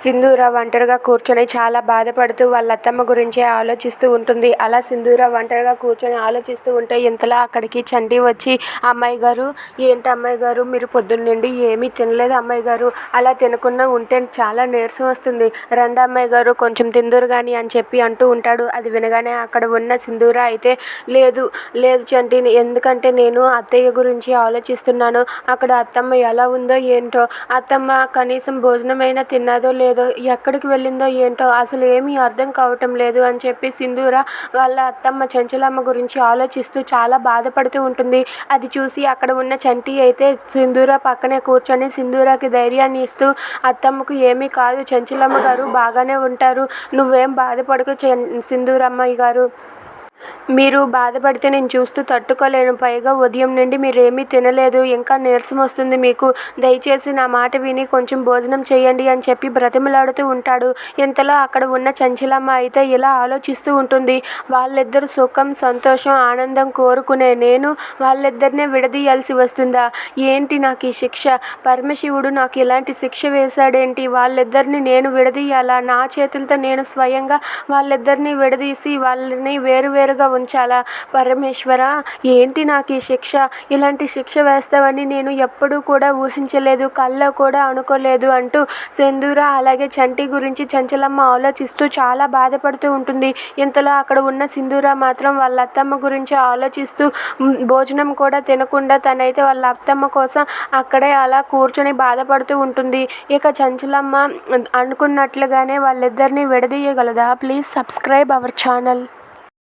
సింధూర ఒంటరిగా కూర్చొని చాలా బాధపడుతూ వాళ్ళ అత్తమ్మ గురించే ఆలోచిస్తూ ఉంటుంది. అలా సింధూర ఒంటరిగా కూర్చొని ఆలోచిస్తూ ఉంటే ఇంతలో అక్కడికి చండి వచ్చి అమ్మాయి గారు ఏంటి అమ్మాయి గారు? మీరు పొద్దున్న నుండి ఏమీ తినలేదు అమ్మాయి గారు. అలా తినకుండా ఉంటే చాలా నీరసం వస్తుంది. రండి అమ్మాయి గారు కొంచెం తిందురు కానీ అని చెప్పి అంటూ ఉంటాడు. అది వినగానే అక్కడ ఉన్న సింధూర అయితే లేదు లేదు చంటి ఎందుకంటే నేను అత్తయ్య గురించి ఆలోచిస్తున్నాను. అక్కడ అత్తమ్మ ఎలా ఉందో ఏంటో అత్తమ్మ కనీసం భోజనమైనా తిన్నదో లేదో ఎక్కడికి వెళ్ళిందో ఏంటో అసలు ఏమీ అర్థం కావటం లేదు అని చెప్పి సింధూర వాళ్ళ అత్తమ్మ చెంచలమ్మ గురించి ఆలోచిస్తూ చాలా బాధపడుతూ ఉంటుంది. అది చూసి అక్కడ ఉన్న చంటి అయితే సింధూర పక్కనే కూర్చొని సింధూరకి ధైర్యాన్ని ఇస్తూ అత్తమ్మకు ఏమీ కాదు చెంచలమ్మ గారు బాగానే ఉంటారు. నువ్వేం బాధపడకు చె సింధూరమ్మాయి గారు. మీరు బాధపడితే నేను చూస్తూ తట్టుకోలేను. పైగా ఉదయం నుండి మీరేమీ తినలేదు. ఇంకా నీరసం వస్తుంది మీకు. దయచేసి నా మాట విని కొంచెం భోజనం చేయండి అని చెప్పి బ్రతిమలాడుతూ ఉంటాడు. ఇంతలో అక్కడ ఉన్న చంచలమ్మ అయితే ఇలా ఆలోచిస్తూ ఉంటుంది. వాళ్ళిద్దరు సుఖం సంతోషం ఆనందం కోరుకునే నేను వాళ్ళిద్దరినే విడదీయాల్సి వస్తుందా? ఏంటి నాకు ఈ శిక్ష? పరమశివుడు నాకు ఇలాంటి శిక్ష వేశాడేంటి? వాళ్ళిద్దరిని నేను విడదీయాలా? నా చేతులతో నేను స్వయంగా వాళ్ళిద్దరిని విడదీసి వాళ్ళని వేరు వేరు దగ్గరగా ఉంచాలా? పరమేశ్వర ఏంటి నాకు ఈ శిక్ష? ఇలాంటి శిక్ష వేస్తావని నేను ఎప్పుడూ కూడా ఊహించలేదు కల్లో కూడా అనుకోలేదు అంటూ సెందూర అలాగే చంటి గురించి చంచలమ్మ ఆలోచిస్తూ చాలా బాధపడుతూ ఉంటుంది. ఇంతలో అక్కడ ఉన్న సింధూర మాత్రం వాళ్ళ అత్తమ్మ గురించి ఆలోచిస్తూ భోజనం కూడా తినకుండా తనైతే వాళ్ళ అత్తమ్మ కోసం అక్కడే అలా కూర్చొని బాధపడుతూ ఉంటుంది. ఇక చంచలమ్మ అనుకున్నట్లుగానే వాళ్ళిద్దరిని విడదీయగలదా? Please subscribe our channel.